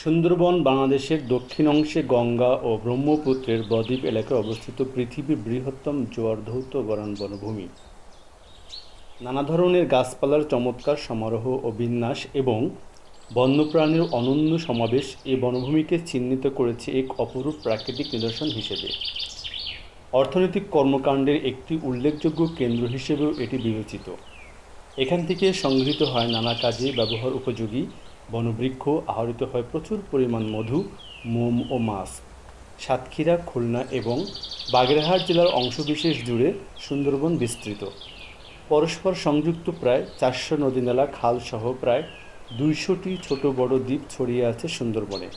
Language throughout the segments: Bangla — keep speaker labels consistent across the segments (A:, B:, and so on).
A: সুন্দরবন বাংলাদেশের দক্ষিণ অংশে গঙ্গা ও ব্রহ্মপুত্রের বদ্বীপ এলাকায় অবস্থিত পৃথিবীর বৃহত্তম জোয়ারধৌত গরম বনভূমি। নানা ধরনের গাছপালার চমৎকার সমারোহ ও বিন্যাস এবং বন্যপ্রাণীর অনন্য সমাবেশ এই বনভূমিকে চিহ্নিত করেছে এক অপরূপ প্রাকৃতিক নিদর্শন হিসেবে। অর্থনৈতিক কর্মকাণ্ডের একটি উল্লেখযোগ্য কেন্দ্র হিসেবেও এটি বিবেচিত। এখান থেকে সংগৃহীত হয় নানা কাজে ব্যবহার উপযোগী বনবৃক্ষ আহরিত হয় প্রচুর পরিমাণ মধু, মোম ও মাছ। সাতক্ষীরা, খুলনা এবং বাগেরহাট জেলার অংশবিশেষ জুড়ে সুন্দরবন বিস্তৃত। পরস্পর সংযুক্ত প্রায় চারশো নদীনালা খালসহ প্রায় দুইশোটি ছোট বড় দ্বীপ ছড়িয়ে আছে সুন্দরবনে।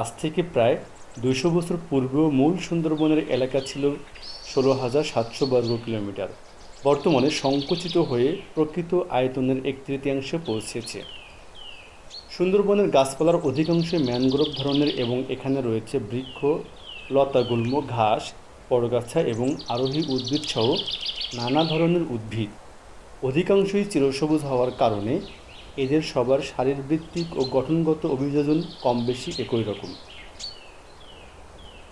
A: আজ থেকে প্রায় দুইশো বছর পূর্বেও মূল সুন্দরবনের এলাকা ছিল ষোলো হাজার সাতশো বর্গ কিলোমিটার। বর্তমানে সংকুচিত হয়ে প্রকৃত আয়তনের এক তৃতীয়াংশে পৌঁছেছে। সুন্দরবনের গাছপালার অধিকাংশই ম্যানগ্রোভ ধরনের এবং এখানে রয়েছে বৃক্ষ, লতাগুল্ম, ঘাস, পরগাছা এবং আরোহী উদ্ভিদ সহ নানা ধরনের উদ্ভিদ। অধিকাংশই চিরসবুজ হওয়ার কারণে এদের সবার শারীরবৃত্তিক ও গঠনগত অভিযোজন কম বেশি একই রকম।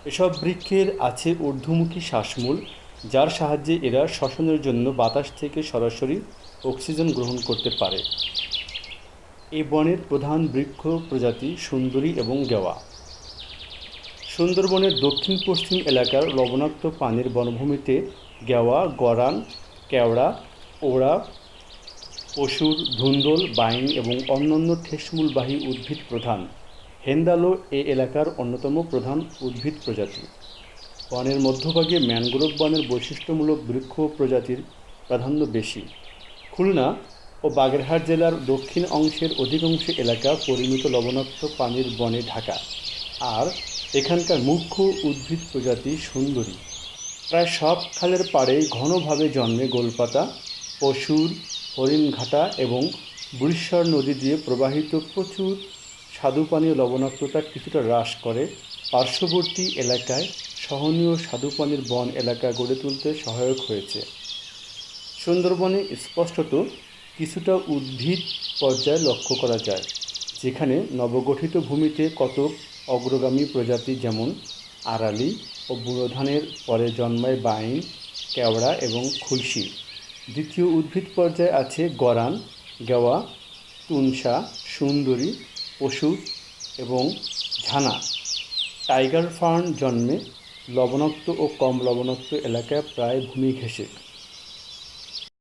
A: এসব বৃক্ষের আছে ঊর্ধ্বমুখী শ্বাসমূল, যার সাহায্যে এরা শ্বসনের জন্য বাতাস থেকে সরাসরি অক্সিজেন গ্রহণ করতে পারে। এই বনের প্রধান বৃক্ষ প্রজাতি সুন্দরী এবং গেওয়া। সুন্দরবনের দক্ষিণ পশ্চিম এলাকার লবণাক্ত পানির বনভূমিতে গেওয়া, গরান, কেওড়া, ওড়া, পশুর ধুন্দল, বাইন এবং অন্যান্য ঠেসমূলবাহী উদ্ভিদ প্রধান। হেন্দালো এ এলাকার অন্যতম প্রধান উদ্ভিদ প্রজাতি। বনের মধ্যভাগে ম্যানগ্রোভ বনের বৈশিষ্ট্যমূলক বৃক্ষ প্রজাতির প্রাধান্য বেশি। খুলনা ও বাগেরহাট জেলার দক্ষিণ অংশের অধিকাংশ এলাকা পরিমিত লবণাক্ত পানির বনে ঢাকা। আর এখানকার মুখ্য উদ্ভিদ প্রজাতি সুন্দরী। প্রায় সব খালের পাড়ে ঘনভাবে জন্মে গোলপাতা পশুর হরিণঘাটা এবং বুড়িশ্বর নদী দিয়ে প্রবাহিত প্রচুর স্বাদুপানীয় লবণাক্ততা কিছুটা হ্রাস করে। পার্শ্ববর্তী এলাকায় সহনীয় স্বাদুপানির বন এলাকা গড়ে তুলতে সহায়ক হয়েছে। সুন্দরবনে স্পষ্টত কিছুটা উদ্ভিদ পর্যায়ে লক্ষ্য করা যায়, যেখানে নবগঠিত ভূমিতে কতক অগ্রগামী প্রজাতি যেমন আড়ালি ও বুড়ো ধানের পরে জন্মায় বাইন, কেওড়া এবং খুলশি। দ্বিতীয় উদ্ভিদ পর্যায়ে আছে গরান, গেওয়া, তুনসা, সুন্দরী, পশু এবং ঝানা। টাইগার ফার্ন জন্মে লবণাক্ত ও কম লবণাক্ত এলাকায় প্রায় ভূমি ঘেঁষে।